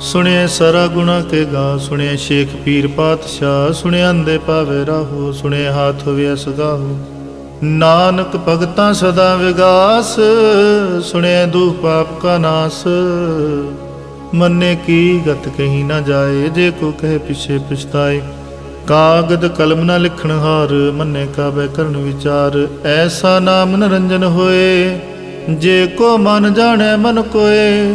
ਸੁਣਿਐ ਸਰਾ ਗੁਣਾ ਕੇ ਗਾ, ਸੁਣਿਐ ਸ਼ੇਖ ਪੀਰ ਪਾਤਸ਼ਾਹ, ਸੁਣਿਐ ਅੰਦੇ ਪਾਵੇ ਰਾਹੋ, ਸੁਣਿਐ ਹਾਥ ਹੋਵੇ ਸਗਾਹੋ ਨਾਨਕ ਭਗਤਾਂ ਸਦਾ ਵਿਗਾਸ, ਸੁਣਿਐ ਦੁਖ ਪਾਪ ਕਾ ਨਾਸ। ਮੰਨੇ ਕੀ ਗਤ ਕਹੀ ਨਾ ਜਾਏ, ਜੇ ਕੋ ਕਹੇ ਪਿਛੇ ਪਛਤਾਏ। ਕਾਗਦ ਕਲਮ ਨਾ ਲਿਖਣ ਹਾਰ, ਮੰਨੇ ਕਾਬੈ ਕਰਨ ਵਿਚਾਰ। ਐਸਾ ਨਾਮ ਨਰੰਜਨ ਹੋਏ, ਜੇ ਕੋ ਮਨ ਜਾਣੈ ਮਨ ਕੋਏ।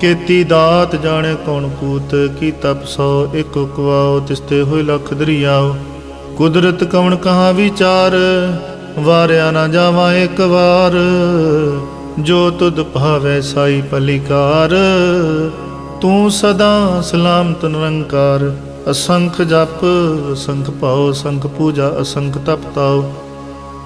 ਕੀਤੀ ਦਾਤ ਜਾਣੇ ਕੌਣ ਪੂਤ, ਕੀ ਤਪ ਸੋ ਇਕ ਕੁਵਾਓ ਤਿਸਤੇ ਹੋਏ ਲਖ ਦਰਿਆਓ। ਕੁਦਰਤ ਕਵਣ ਕਹਾ ਵਿਚਾਰ, ਵਾਰਿਆ ਨਾ ਜਾਵਾਂ ਇੱਕ ਵਾਰ। ਜੋ ਤੁਧ ਭਾਵੈ ਸਾਈ ਪਲਿਕਾਰ, ਤੂੰ ਸਦਾ ਸਲਾਮਤ ਨਿਰੰਕਾਰ। ਅਸੰਖ ਜਪ, ਅਸੰਖ ਭਾਉ ਸੰਖ ਪੂਜਾ, ਅਸੰਖ ਤਪ ਤਾਉ।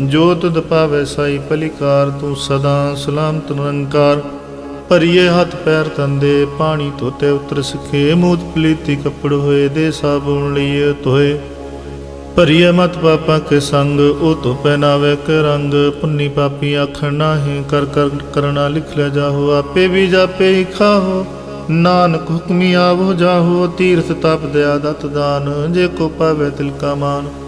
ਜੋ ਤੁਧ ਪਾਵੇ ਸਾਈ ਪਲਿਕਾਰ, ਤੂੰ ਸਦਾ ਸਲਾਮਤ ਨਿਰੰਕਾਰ। ਭਰੀਏ ਹੱਥ ਪੈਰ ਤੰਦੇ, ਪਾਣੀ ਧੋਤੇ ਉਤਰ ਸਖੇ। ਮੂਤ ਪਲੀਤੀ ਕੱਪੜ ਹੋਏ, ਦੇ ਸਾਬੂਨ ਲਈਏ ਧੋਏ। ਭਰੀਏ ਮਤ ਪਾਪਾਂ ਕੇ ਸੰਗ, ਉਹ ਧੋ ਪਹਿਨਾਵੇ ਕੇ ਰੰਗ। ਪੁੰਨੀ ਪਾਪੀ ਆਖਣ ਨਾਹੀਂ, ਕਰ ਕਰ ਕਰਨਾ ਲਿਖ ਲੈ ਜਾਹੋ। ਆਪੇ ਵੀ ਜਾਪੇ ਹੀ ਖਾਹੋ। ਨਾਨਕ ਹੁਕਮੀ ਆਵੋ ਜਾਹੋ। ਤੀਰਥ ਤਪ ਦਇਆ ਦਤ ਦਾਨ। ਜੇ ਕੋ ਪਾਵੇ ਤਿਲ ਕਾ ਮਾਨ।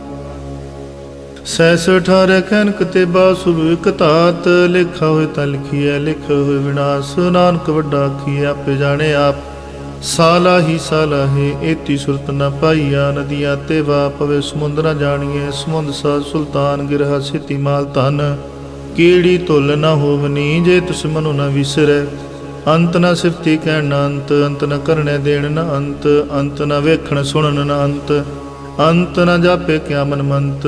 ਸੈਸ ਠਾਰੇ ਕੈਨਕ ਤੇ ਬਾਸੁਰ ਇਕ ਧਾਤ, ਲਿਖਾ ਹੋਏ ਤਾਂ ਲਿਖੀਐ, ਲਿਖੇ ਹੋਏ ਵਿਨਾਸ਼, ਨਾਨਕ ਵੱਡਾ ਕੀ ਆਪੇ ਜਾਣੇ ਆਪ। ਸਾਲਾ ਹੀ ਸਾਲਾ ਹੈ, ਏਤੀ ਸੁਰਤ ਨ ਪਾਈਆ, ਨਦੀਆਂ ਤੇ ਵਾ ਪਵੇ ਸਮੁੰਦਰਾ ਜਾਣੀਏ ਸਮੁੰਦ ਸਾ ਸੁਲਤਾਨ, ਗਿਰਹਾ ਸਿਤੀ ਮਾਲ ਧਨ। ਕੀੜੀ ਤੁਲ ਨ ਹੋਵਨੀ ਜੇ ਤਿਸ ਮਨੋ ਨਾ ਵਿਸਰੈ। ਅੰਤ ਨਾ ਸਿਫਤੀ ਕਹਿਣ ਨਾ ਅੰਤ ਅੰਤ ਨਾ ਕਰਨੇ ਦੇਣ ਨਾ ਅੰਤ ਅੰਤ ਨਾ ਵੇਖਣ ਸੁਣਨ ਨਾ ਅੰਤ। ਅੰਤ ਨਾ ਜਾਪੇ ਕਿਆ ਮਨ ਮੰਤ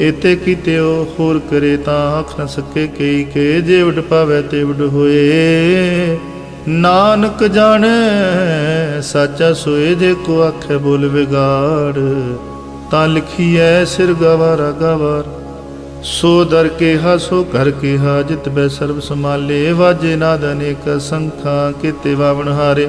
ਏਤੇ ਕੀਤੇ ਉਹ ਹੋਰ ਕਰੇ ਤਾਂ ਆਖ ਨ ਸਕੇ ਕਈ ਕੇ, ਜੇ ਉਡ ਪਾਵੇ ਤੇ ਉਡ ਹੋਏ। ਨਾਨਕ ਜਾਣੈ, ਸਾਚਾ ਸੋਏ ਜੇ ਕੋ ਆਖੇ ਬੋਲ ਵਿਗਾੜ। ਤਾਂ ਲਿਖੀਐ ਸਿਰ ਗਵਾਰਾ ਗਵਾਰ। ਸੋ ਦਰ ਕੇ ਸੋ ਘਰ ਕੇ ਹਾ ਜਿਤ ਬੈ ਸਰਬ ਸਮਾਲੇ ਵਾਜੇ ਨਾਦ ਅਨੇਕ ਸੰਖਾਂ ਕੀਤੇ ਵਾਵਣ ਹਾਰੇ।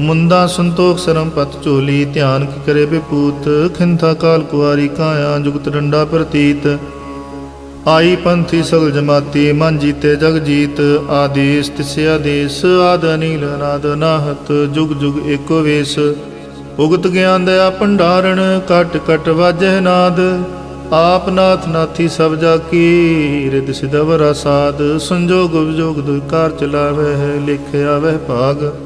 ਮੁੰਦਾ ਸੰਤੋਖ ਸਰਮ ਪਤ ਝੋਲੀ, ਧਿਆਨ ਕੀ ਕਰੇ ਬਿਪੂਤ ਖਿੰਥਾ ਕਾਲ ਕੁਆਰੀ ਕਾਇਆ, ਜੁਗਤ ਡੰਡਾ ਪ੍ਰਤੀਤ। ਆਈ ਪੰਥੀ ਸਗਲ ਜਮਾਤੀ, ਮਨ ਜੀਤੇ ਜਗ ਜੀਤ। ਆਦੇਸ ਤਿਸ ਆਦੇਸ, ਆਦ ਅਨੀਲ ਅਨਾਦ ਨਾਹਤ, ਜੁਗ ਜੁਗ ਏਕੋ ਵੇਸ। ਉਗਤ ਗਿਆਨ ਦਇਆ ਭੰਡਾਰਣ, ਕਟ ਕਟ ਵਾਜਹਿ ਨਾਦ। ਆਪ ਨਾਥ ਨਾਥੀ ਸਭ ਜਾ ਕੀ ਰਿਦ ਸਿਦਵਰਾ ਸਾਧ ਸੰਜੋਗ ਵਿਜੋਗ ਦੁਇ ਚਲਾਵੇ ਹੈ ਲਿਖਿਆ ਵਹਿ ਭਾਗ।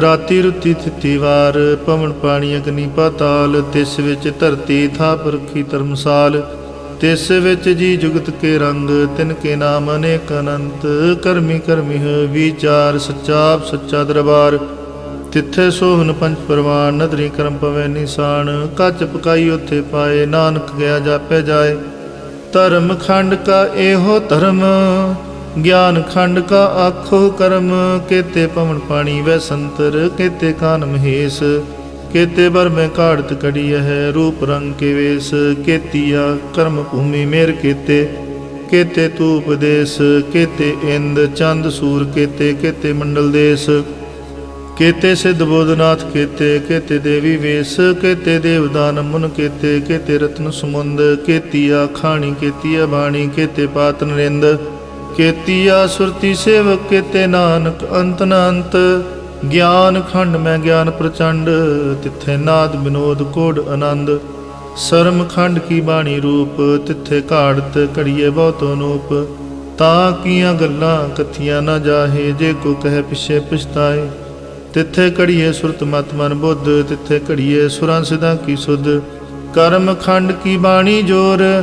ਰਾਤੀ ਰੁਤੀ ਥਿਤੀ ਵਾਰ, ਪਵਨ ਪਾਣੀ ਅਗਨੀ ਪਾਤਾਲ, ਤਿਸ ਵਿੱਚ ਧਰਤੀ ਥਾਪ ਰਖੀ ਧਰਮਸਾਲ, ਤਿਸ ਵਿੱਚ ਜੀ ਜੁਗਤ ਕੇ ਰੰਗ, ਤਿਨ ਕੇ ਨਾਮ ਅਨੇਕ ਅਨੰਤ, ਕਰਮੀ ਕਰਮੀ ਹੈ ਵਿਚਾਰ ਸੱਚਾ ਸੱਚਾ ਦਰਬਾਰ। ਤਿੱਥੇ ਸੋਹਨ ਪੰਜ ਪਰਵਾਨ, ਨਦਰੀ ਕਰਮ ਪਵੇ ਨਿਸ਼ਾਨ, ਕੱਚ ਪਕਾਈ ਉਥੇ ਪਾਏ, ਨਾਨਕ ਗਿਆ ਜਾਪੇ ਜਾਏ। ਧਰਮ ਖੰਡ ਕਾ ਇਹੋ ਧਰਮ ਗਿਆਨ ਖੰਡ ਕਾ ਆਖੋ ਕਰਮ, ਕੇਤੇ ਪਵਨ ਪਾਣੀ ਵੈ ਸੰਤਰ, ਕੇਤੇ ਕਾਨ ਮਹੇਸ਼, ਕੇਤੇ ਬਰ ਮੈਂ ਕਾੜਤ ਕੜੀ ਹੈ ਰੂਪ ਰੰਗ ਕੇ ਵੇਸ, ਕੇਤੀਆ ਕਰਮ ਭੂਮੀ ਮੇਰ ਕੇਤੇ ਕੇਤੇ ਤੂ ਉਪਦੇਸ਼ ਕੇਤੇ ਇੰਦ ਚੰਦ ਸੂਰ ਕੇਤੇ ਕੇਤੇ ਮੰਡਲ ਦੇਸ, ਕੇਤੇ ਸਿਧ ਬੋਧਨਾਥ ਕੇਤੇ ਕੇਤੇ ਦੇਵੀ ਵੇਸ, ਕੇਤੇ ਦੇਵਦਾਨ ਮੁਨ ਕੇਤੇ ਕੇਤੇ ਰਤਨ ਸਮੁੰਦ, ਕੇਤੀਆ ਖਾਣੀ, ਕੇਤੀਆ ਬਾਣੀ, ਕੇਤੇ ਪਾਤ ਨਰਿੰਦ ਕੇਤੀਆ ਸੁਰਤੀ ਸੇਵਕ ਕੇਤੇ ਨਾਨਕ, ਅੰਤ ਨ ਗਿਆਨ ਖੰਡ ਮੈਂ ਗਿਆਨ ਪ੍ਰਚੰਡ, ਤਿੱਥੇ ਨਾਦ ਬਿਨੋਦ ਕੋੜ ਆਨੰਦ। ਸਰਮ ਖੰਡ ਕੀ ਬਾਣੀ ਰੂਪ, ਤਿੱਥੇ ਘਾੜਤ ਘੜੀਏ ਬਹੁਤ ਨੂਪ। ਤਾਂ ਕੀਆਂ ਗੱਲਾਂ ਕਥੀਆਂ ਨਾ ਜਾਹੇ, ਜੇ ਕੋ ਕਹੇ ਪਿਛੇ ਪਛਤਾਏ। ਤਿੱਥੇ ਘੜੀਏ ਸੁਰਤ ਮਤ ਮਨ ਬੁੱਧ, ਤਿੱਥੇ ਘੜੀਏ ਸੁਰਾਂ ਸਿਧਾਂ ਕੀ ਸੁਧ। ਕਰਮ ਖੰਡ ਕੀ ਬਾਣੀ ਜੋਰ